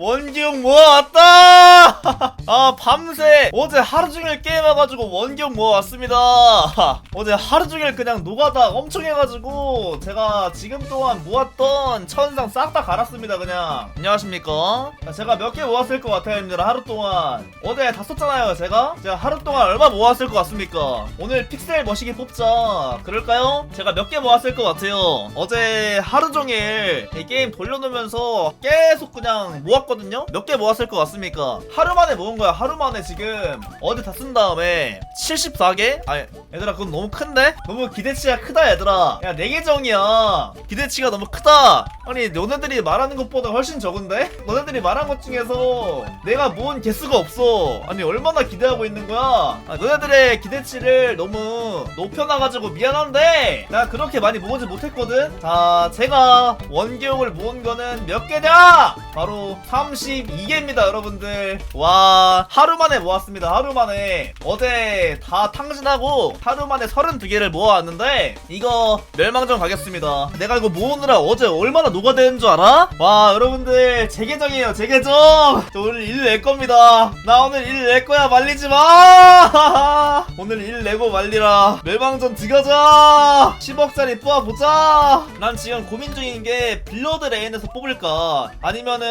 원기용 모아왔다! 아, 밤새 어제 하루 종일 게임해가지고 원기용 모아왔습니다. 어제 하루 종일 그냥 노가다 엄청 해가지고 제가 지금 동안 모았던 천상 싹 다 갈았습니다, 그냥. 안녕하십니까? 자, 제가 몇 개 모았을 것 같아요, 님들 하루 동안. 어제 다 썼잖아요, 제가? 제가 하루 동안 얼마 모았을 것 같습니까? 오늘 픽셀 머시기 뽑자. 그럴까요? 제가 몇 개 모았을 것 같아요. 어제 하루 종일 이 게임 돌려놓으면서 계속 그냥 모았거든요? 몇 개 모았을 것 같습니까? 하루 만에 모은 거야, 하루 만에 지금. 어제 다 쓴 다음에 74개? 아니, 얘들아, 그건 너무 큰데? 너무 기대치가 크다, 얘들아. 야, 내 계정이야. 기대치가 너무 크다. 아니, 너네들이 말하는 것보다 훨씬 적은데? 너네들이 말한 것 중에서 내가 모은 개수가 없어. 아니, 얼마나 기대하고 있는 거야? 아, 너네들의 기대치를 너무 높여놔가지고 미안한데, 나 그렇게 많이 모으지 못했거든? 자, 제가 원기용을 모은 거는 몇 개냐? 바로 32개입니다, 여러분들. 와, 하루 만에 모았습니다, 하루 만에. 어제 다 탕진하고 하루 만에 32개를 모아왔는데, 이거 멸망전 가겠습니다. 내가 이거 모으느라 어제 얼마나 녹아대는 줄 알아? 와, 여러분들, 제 계정이에요, 제 계정! 저 오늘 일 낼 겁니다. 나 오늘 일 낼 거야, 말리지 마! 오늘 일 내고 말리라. 멸망전 들어가자! 10억짜리 뽑아보자! 난 지금 고민 중인 게 빌러드 레인에서 뽑을까? 아니면은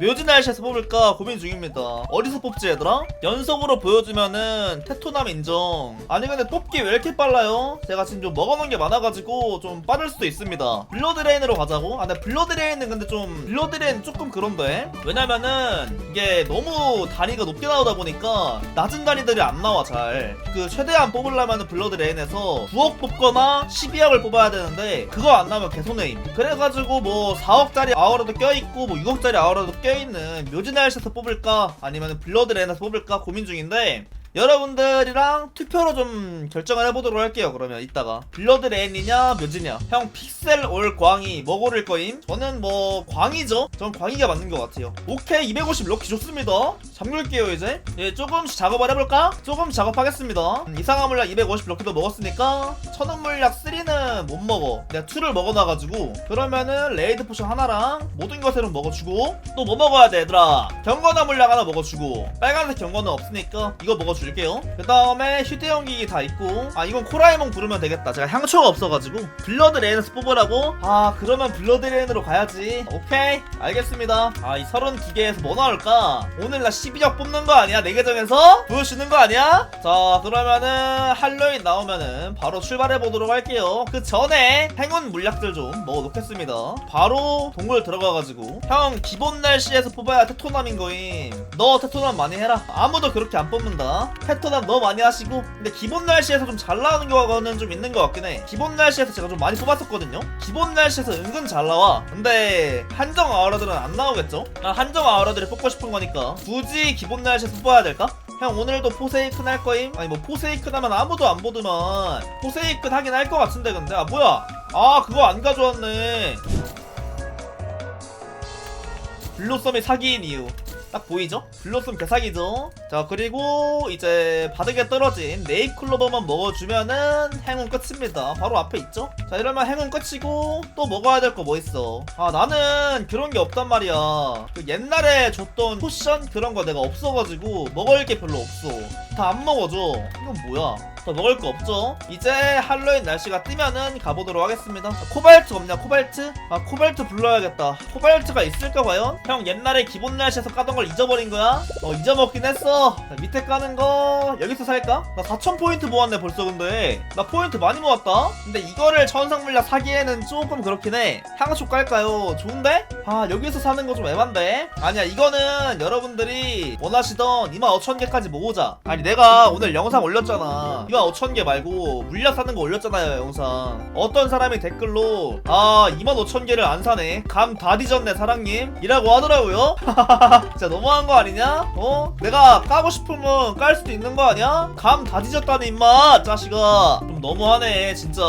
묘지날시에서 뽑을까 고민 중입니다. 어디서 뽑지 얘들아? 연속으로 보여주면은 테토남 인정. 아니 근데 뽑기 왜 이렇게 빨라요? 제가 지금 좀 먹어놓은 게 많아가지고 좀 빠를 수도 있습니다. 블러드 레인으로 가자고? 아 근데 블러드 레인은 근데 좀 블러드 레인 조금 그런데? 왜냐면은 이게 너무 단위가 높게 나오다 보니까 낮은 단위들이 안 나와 잘. 그 최대한 뽑으려면은 블러드 레인에서 9억 뽑거나 12억을 뽑아야 되는데 그거 안 나오면 개손해임. 그래가지고 뭐 4억짜리 아우라도 껴있고 뭐 6억 짜리 아우라도 껴있는 묘지날시에서 뽑을까? 아니면 블러드 레인에서 뽑을까? 고민 중인데 여러분들이랑 투표로 좀 결정을 해보도록 할게요. 그러면 이따가. 블러드 레인이냐 묘지냐. 형 픽셀 올 광희 뭐 고를 거임? 저는 뭐 광희죠? 전 광희가 맞는 것 같아요. 오케이 250 럭키 좋습니다. 잠글게요 이제. 예 조금씩 작업을 해볼까? 조금 작업하겠습니다. 음, 이상한 물약 250 럭키도 먹었으니까 천원 물약 3는 못 먹어. 내가 2를 먹어놔가지고. 그러면은 레이드 포션 하나랑 모든 것을 먹어주고. 또 뭐 먹어야 돼 얘들아? 경건화 물약 하나 먹어주고. 빨간색 경건은 없으니까 이거 먹어 줄게요 그 다음에 휴대용 기기 다 있고 아 이건 코라이몬 부르면 되겠다 제가 향초가 없어가지고 블러드 레인에서 뽑으라고? 아 그러면 블러드 레인으로 가야지 오케이 알겠습니다 아 이 32개에서 뭐 나올까? 오늘 나 12적 뽑는 거 아니야? 내 계정에서? 보여주는 거 아니야? 자 그러면은 할로윈 나오면은 바로 출발해 보도록 할게요 그 전에 행운 물약들 좀 먹어놓겠습니다 바로 동굴 들어가가지고 형 기본 날씨에서 뽑아야 테토남인 거임 너 테토남 많이 해라 아무도 그렇게 안 뽑는다 테토남 너 많이 하시고 근데 기본 날씨에서 좀 잘 나오는 거는 좀 있는 것 같긴 해. 기본 날씨에서 제가 좀 많이 뽑았었거든요. 기본 날씨에서 은근 잘 나와. 근데 한정 아우라들은 안 나오겠죠? 아, 한정 아우라들을 뽑고 싶은 거니까. 굳이 기본 날씨에서 뽑아야 될까? 형 오늘도 포세이큰 할 거임? 아니 뭐 포세이큰 하면 아무도 안 보더만. 포세이큰 하긴 할 것 같은데 근데. 아 뭐야? 아 그거 안 가져왔네. 블로썸이 사기인 이유 딱 보이죠? 블로썸 개사기죠? 자 그리고 이제 바닥에 떨어진 네잎클로버만 먹어주면은 행운 끝입니다 바로 앞에 있죠? 자 이러면 행운 끝이고 또 먹어야 될 거 뭐 있어 아 나는 그런 게 없단 말이야 그 옛날에 줬던 포션 그런 거 내가 없어가지고 먹을 게 별로 없어 다 안 먹어줘 이건 뭐야 더 먹을 거 없죠? 이제 할로윈 날씨가 뜨면은 가보도록 하겠습니다. 아, 코발트 없냐, 코발트? 아, 코발트 불러야겠다. 코발트가 있을까, 과연? 형, 옛날에 기본 날씨에서 까던 걸 잊어버린 거야? 어, 잊어먹긴 했어. 자, 밑에 까는 거, 여기서 살까? 나 4,000포인트 모았네, 벌써 근데. 나 포인트 많이 모았다? 근데 이거를 천상 물약 사기에는 조금 그렇긴 해. 향초 깔까요? 좋은데? 아, 여기서 사는 거 좀 애만데? 아니야, 이거는 여러분들이 원하시던 25,000개까지 모으자. 아니, 내가 오늘 영상 올렸잖아. 25,000개 말고 물약 사는 거 올렸잖아요 영상. 어떤 사람이 댓글로 아 25,000개를 안 사네. 감 다 뒤졌네 사랑님. 이라고 하더라고요. 진짜 너무한 거 아니냐? 어? 내가 까고 싶으면 깔 수도 있는 거 아니야? 감 다 뒤졌다네 임마 자식아. 좀 너무하네 진짜.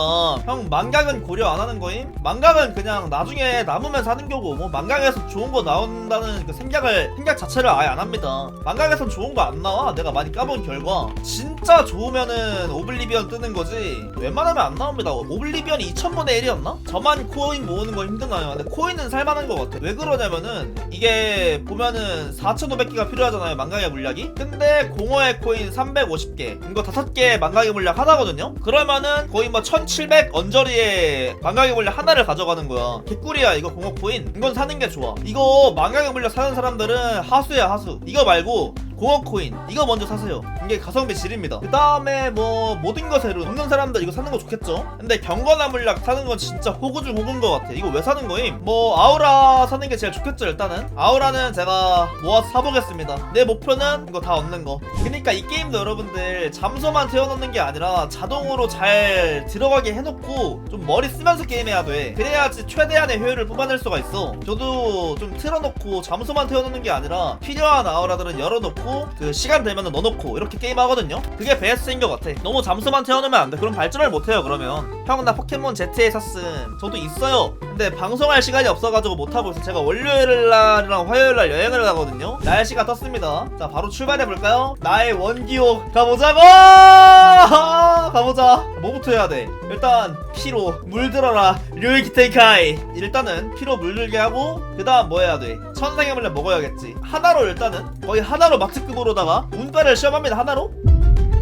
형 망각은 고려 안 하는 거임? 망각은 그냥 나중에 남으면 사는 거고 뭐 망각에서 좋은 거 나온다는 그 생각을 생각 자체를 아예 안 합니다. 망각에선 좋은 거 안 나와. 내가 많이 까본 결과. 진짜 좋으면은 나오면은 오블리비언 뜨는 거지. 웬만하면 안 나옵니다. 오블리비언이 2000분의 1이었나? 저만 코인 모으는 거 힘드나요? 근데 코인은 살만한 것 같아. 왜 그러냐면은 이게 보면은 4500개가 필요하잖아요 망각의 물약이. 근데 공허의 코인 350개. 이거 5개 망각의 물약 하나거든요? 그러면은 거의 뭐 1700 언저리에 망각의 물약 하나를 가져가는 거야. 개꿀이야 이거 공허 코인. 이건 사는 게 좋아. 이거 망각의 물약 사는 사람들은 하수야 하수. 이거 말고 공허 코인. 이거 먼저 사세요. 이게 가성비 질입니다. 그 다음에 뭐 모든 것으로. 없는 사람들 이거 사는 거 좋겠죠? 근데 경건한 물약 사는 건 진짜 호구 중 호구인 것 같아. 이거 왜 사는 거임? 뭐 아우라 사는 게 제일 좋겠죠 일단은? 아우라는 제가 모아서 사보겠습니다. 내 목표는 이거 다 얻는 거. 그러니까 이 게임도 여러분들 잠소만 태워놓는 게 아니라 자동으로 잘 들어가게 해놓고 좀 머리 쓰면서 게임해야 돼. 그래야지 최대한의 효율을 뽑아낼 수가 있어. 저도 좀 틀어놓고 잠소만 태워놓는 게 아니라 필요한 아우라들은 열어놓고 그 시간 되면 넣어놓고 이렇게 게임 하거든요. 그게 베스트인 것 같아. 너무 잠수만 태워놓으면 안 돼. 그럼 발전을 못 해요 그러면. 형 나 포켓몬 ZA 샀음. 저도 있어요 근데 방송할 시간이 없어가지고 못하고 있어 제가 월요일 날이랑 화요일 날 여행을 가거든요. 날씨가 떴습니다. 자 바로 출발해볼까요? 나의 원기옥 가보자고! 가보자. 뭐부터 해야 돼? 일단 피로 물들어라 류이키테이카이. 일단은 피로 물들게 하고 그 다음 뭐 해야 돼? 천상의 물약 먹어야겠지. 하나로 일단은? 거의 하나로 막스급으로다가 운빨을 시험합니다 하나로.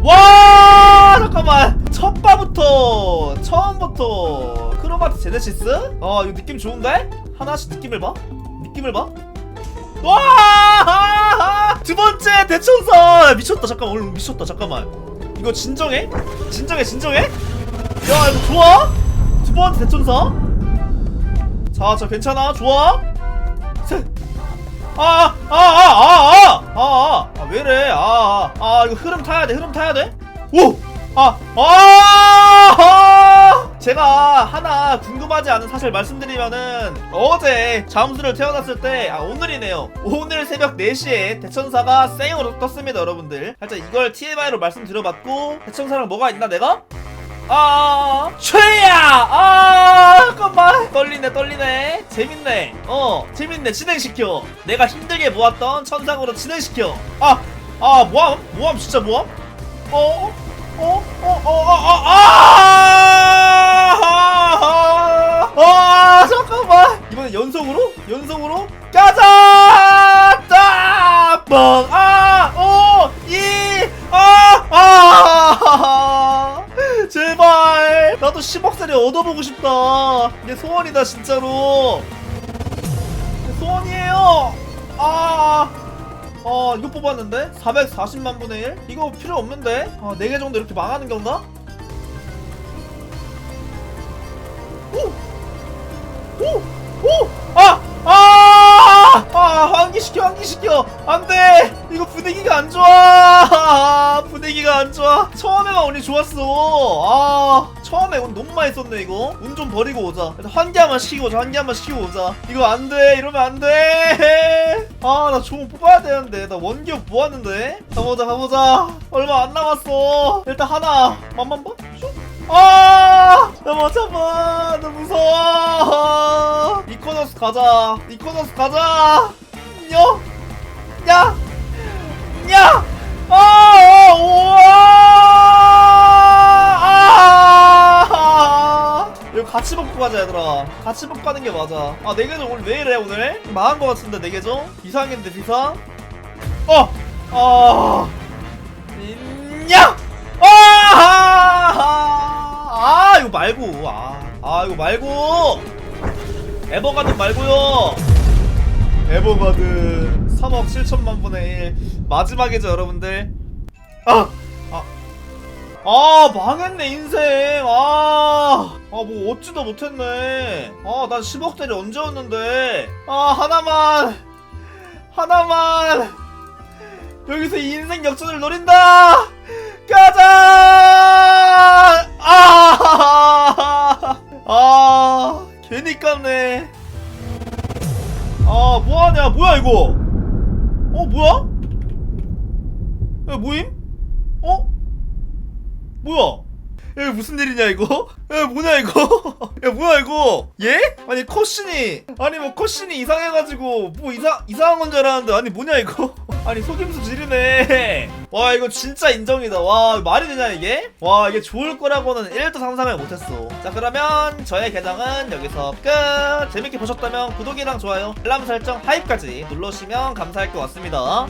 와! 잠깐만! 첫 바부터 처음부터 크로마트 제네시스? 아 이거 느낌 좋은데? 하나씩 느낌을 봐? 느낌을 봐 와 두 번째 대천사! 미쳤다 잠깐 오늘 미쳤다 잠깐만. 이거 진정해? 진정해 진정해? 야 이거 좋아? 두 번째 대천사? 자자 괜찮아? 좋아? 아, 셋아 아 아 아 아 아 아 왜래? 아 아 아, 이거 흐름 타야 돼 흐름 타야 돼 오 아 아 아, 제가 하나 궁금하지 않은 사실 말씀드리면은 어제 잠수를 태어났을 때 아 오늘이네요. 오늘 새벽 4시에 대천사가 생으로 떴습니다 여러분들. 살짝 이걸 TMI로 말씀드려봤고 대천사랑 뭐가 있나 내가? 아 최야! 아 잠깐만. 떨리네 떨리네. 재밌네. 어 재밌네. 진행시켜. 내가 힘들게 모았던 천상으로 진행시켜. 아 아 모함? 모함 진짜 모함? 어, 어 어 어 어 아 아 잠깐만 이번엔 연속으로 연속으로 가자 따뻥 아 오 이 아 아 제발 나도 10억짜리 얻어보고 싶다 내 소원이다 진짜로 내 소원이에요 아 아, 이거 뽑았는데? 440만 분의 1? 이거 필요 없는데? 아, 4개 정도 이렇게 망하는 건가? 오! 오! 오! 아! 아! 아, 환기시켜, 환기시켜! 안 돼! 이거 분위기가 안 좋아! 아, 분위기가 안 좋아! 처음에만 운이 좋았어! 아, 처음에 운 너무 많이 썼네, 이거. 운 좀 버리고 오자. 일단 환기 한번 시키고 오자, 환기 한번 시키고 오자. 이거 안 돼! 이러면 안 돼! 아, 나 좋은 뽑아야 되는데. 나 원기옥 모았는데? 가보자, 가보자. 얼마 안 남았어. 일단 하나. 만만 봐? 슉! 아! 너무 참아! 나 무서워! 이코너스 가자! 이코너스 가자! 냐? 야! 야! 아! 우와! 아! 이거 같이 먹고 가자 얘들아 같이 먹고 가는 게 맞아 아 내계정 오늘 왜 이래 오늘? 망한 거 같은데 내계정? 비상인데 비상? 어! 아! 냐! 아! 아 이거 말고 아, 아 이거 말고 에버가드 말고요 에버가드 3억 7천만 분의 1 마지막이죠 여러분들. 아! 아! 아 망했네 인생. 아아 뭐 얻지도 못했네. 아난 10억짜리 언제 얻는데? 아 하나만. 하나만. 여기서 이 인생 역전을 노린다. 가자! 아, 아 괜히 깠네. 아 뭐하냐? 뭐야 이거 어 뭐야 야 뭐임 어 뭐야 야 일이냐 이거? 야 뭐냐 이거? 야 뭐야 이거? 예? 아니 코신이 아니 뭐 코신이 이상해가지고 뭐 이상 이상한 건 줄 알았는데 아니 뭐냐 이거? 아니 속임수 지르네. 와 이거 진짜 인정이다. 와 말이 되냐 이게? 와 이게 좋을 거라고는 1도 상상을 못했어. 자 그러면 저의 계정은 여기서 끝. 재밌게 보셨다면 구독이랑 좋아요 알람 설정 하이까지 눌러주시면 감사할 것 같습니다